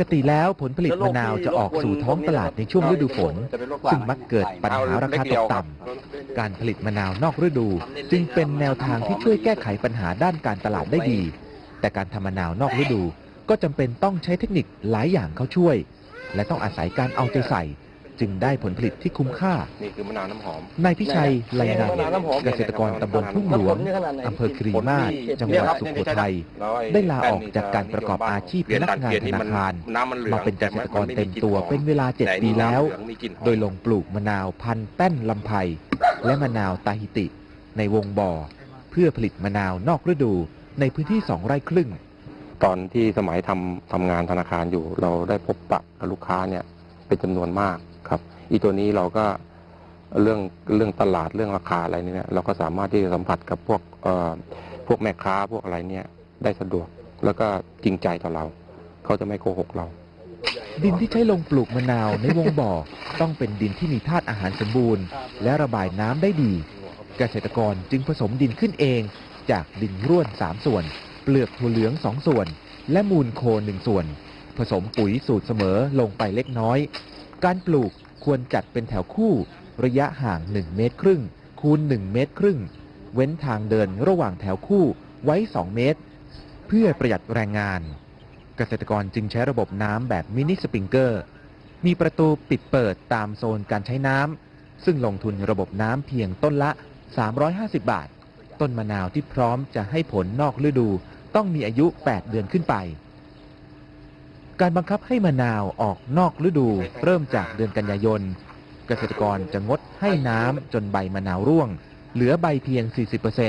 กติแล้วผลผลิตมะนาวจะออกสู่ท้องตลาดในช่วงฤดูฝน ซึ่งมักเกิดปัญหาราคาตกต่ำการผลิตมะนาวนอกฤดู จึงเป็นแนวทางที่ช่วยแก้ไขปัญหาด้านการตลาดได้ดี แต่การทำมะนาวนอกฤดู ก็จำเป็นต้องใช้เทคนิคหลายอย่างเข้าช่วย และต้องอาศัยการเอาใจใส่ จึงได้ผลผลิตที่คุ้มค่า นี่คือมะนาวน้ำหอม นายพิชัยไลนันมะนาวน้ำหอมเกษตรกรตำบลทุ่งหลวงอำเภอครีมาศจังหวัดสุโขทัยได้ลาออกจากการประกอบอาชีพพนักงานธนาคารน้ำมันเหลืองมาเป็นเกษตรกรเต็มตัวเป็นเวลา 7 ปีแล้ว โดยลงปลูกมะนาวพันธุ์แป้นลำไพรและมะนาวตาฮิติ ในวงบ่อ เพื่อผลิตมะนาวนอกฤดูในพื้นที่2ไร่ครึ่ง ตอนที่สมัยทำทำงานธนาคารอยู่ เราได้พบปะกับลูกค้าเนี่ยเป็นจำนวนมากครับ อีตัวนี้เราก็เรื่องเรื่องตลาดเรื่องราคาอะไรเนี่ยเราก็สามารถที่จะสัมผัสกับพวกพวกแม่ค้าพวกอะไรเนี่ยได้สะดวกแล้วก็จริงใจต่อเรา เขาจะไม่โกหกเรา ดินที่ใช้ลงปลูกมะนาวในวงบ่อ ต้องเป็นดินที่มีธาตุอาหารสมบูรณ์ และระบายน้ำได้ดี เกษตรกรจึงผสมดินขึ้นเอง จากดินร่วน3ส่วน เปลือกถั่วเหลือง2ส่วน และมูลโค1ส่วน ผสมปุ๋ยสูตรเสมอลงไปเล็กน้อย การปลูก ควรจัดเป็นแถวคู่ ระยะห่าง 1 เมตรครึ่ง คูณ 1 เมตรครึ่ง เว้นทางเดินระหว่างแถวคู่ไว้ 2 เมตร เพื่อประหยัดแรงงาน เกษตรกรจึงใช้ระบบน้ำแบบมินิสปริงเกอร์ มีประตูปิดเปิดตามโซนการใช้น้ำ ซึ่งลงทุนระบบน้ำเพียงต้นละ 350 บาท ต้นมะนาวที่พร้อมจะให้ผลนอกฤดู ต้องมีอายุ 8 เดือนขึ้นไป การบังคับให้มะนาวออกนอกฤดูเริ่มจากเดือนกันยายน เกษตรกรจะงดให้น้ำจนใบมะนาวร่วง เหลือใบเพียง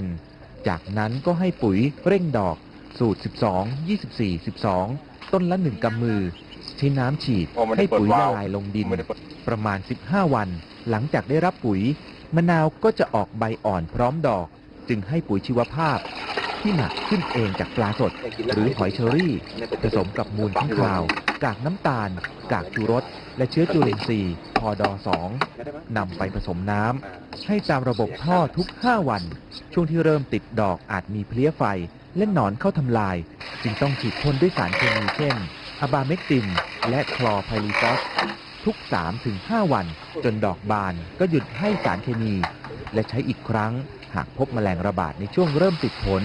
40%จากนั้นก็ให้ปุ๋ยเร่งดอกสูตร 12 24 12 ต้นละ1กำมือใช้น้ำฉีดอ๋อไม่ได้ให้ปุ๋ยเปิดละวาล์วลายลงดินไม่ได้เปิดประมาณ 15 วัน หลังจากได้รับปุ๋ย มะนาวก็จะออกใบอ่อนพร้อมดอก จึงให้ปุ๋ยชีวภาพ ที่หมักขึ้นเองจากปลาสด หรือหอยเชอรี่ ผสมกับมูลข้างคาว กากน้ำตาล กากชูรส และเชื้อจุลินทรีย์พอดอ2นำไปผสมน้ำให้ตามระบบท่อทุก 5 วัน ช่วงที่เริ่มติดดอกอาจมีเพลี้ยไฟ และหนอนเข้าทำลาย จึงต้องฉีดพ่นด้วยสารเคมีเช่นอะบาเมกติน และคลอไพลีฟอสทุก 3-5 วัน จนดอกบานก็หยุดให้สารเคมี และใช้อีกครั้งหากพบแมลงระบาดในช่วงเริ่มติดผล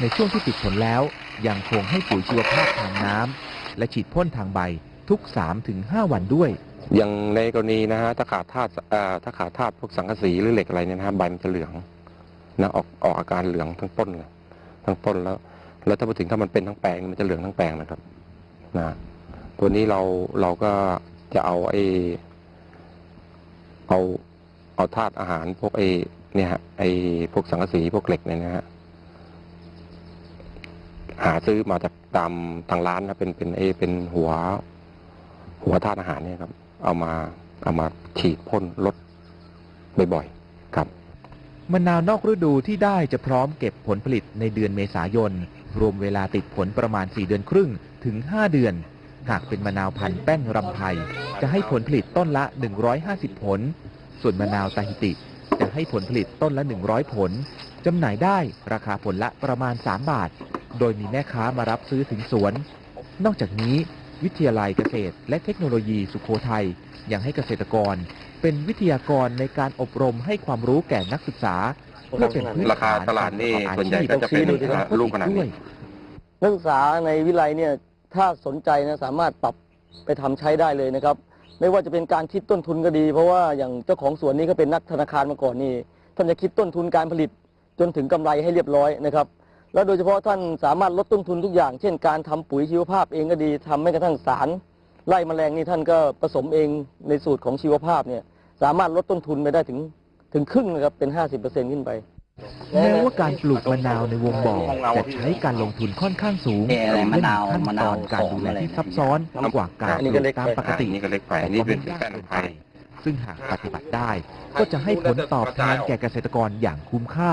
ในช่วงที่ติดผลแล้ว ยังคงให้ปุ๋ยชีวภาพทางน้ำและฉีดพ่นทางใบทุก 3-5 วันด้วย อย่างในกรณีนะฮะถ้าขาดธาตุอ่อถ้าขาดธาตุพวกสังกะสีหรือเหล็กอะไรเนี่ยนะฮะใบมันจะเหลืองนะออกออกอาการเหลืองทั้งต้นเลยทั้งต้นแล้ว แล้วถ้าไปถึงถ้ามันเป็นทั้งแปลงมันจะเหลืองทั้งแปลงนะครับนะตัวนี้เราเราก็จะเอาไอ้เอาเอาธาตุอาหารพวกไอ้เนี่ยฮะไอ้พวกสังกะสีพวกเหล็กเนี่ยนะฮะ หาซื้อมาจากตามทางร้านนะเป็นเป็นไอ้เป็นหัว หัวธาตุอาหารเนี่ยครับ เอามาเอามาฉีดพ่นลดบ่อยๆครับมะนาวนอกฤดูที่ได้จะพร้อมเก็บผลผลิตในเดือนเมษายน รวมเวลาติดผลประมาณ 4 เดือนครึ่งถึง 5 เดือน หากเป็นมะนาวพันธุ์แป้นรำไพจะให้ผลผลิตต้นละ 150 ผล ส่วนมะนาวตาฮิติ จะให้ผลผลิตต้นละ 100 ผลจำหน่ายได้ราคาผลละประมาณ 3 บาท โดยมีแม่ค้ามารับซื้อถึงสวน นอกจากนี้วิทยาลัยเกษตร และเทคโนโลยีสุโขทัยยังให้เกษตรกร เป็นวิทยากรในการอบรมให้ความรู้แก่นักศึกษาเพื่อเป็นพื้นราคาฐานตลาดนี่ส่วนใหญ่อาชีพก็จะเป็นโดยเฉพาะลูกขนาดนี้นักศึกษาในวิไลเนี่ยถ้าสนใจนะสามารถปรับไปทำใช้ได้เลยนะครับ ไม่ว่าจะเป็นการคิดต้นทุนก็ดี เพราะว่าอย่างเจ้าของสวนนี่ก็เป็นนักธนาคารมาก่อนนี่ท่านจะคิดต้นทุนการผลิตจนถึงกำไรให้เรียบร้อยนะครับ แล้วโดยเฉพาะท่านสามารถลดต้นทุนทุกอย่าง เช่นการทำปุ๋ยชีวภาพเองก็ดีทำให้กระทั่งสารไล่แมลงนี่ท่านก็ผสมเองในสูตรของชีวภาพเนี่ยสามารถลดต้นทุนไปได้ถึงถึงครึ่งนะครับเป็น 50%ขึ้นไปแม้ว่าการปลูกมะนาวในวงบ่อจะใช้การลงทุนค่อนข้างสูงเอ่ออะไรและมะนาวขั้นมะตนาวอนการดูแลที่ซับซ้อนกว่าการอันปนี้ลูก็กเล็กตามไปปกติอันนี้ก็เล็กไปแต่อันนี้ก็เป็ไม่นยากแป้นเกินไทไปยซึ่งหากปฏิบัติได้ ก็จะให้ผลตอบแทนแก่เกษตรกรอย่างคุ้มค่า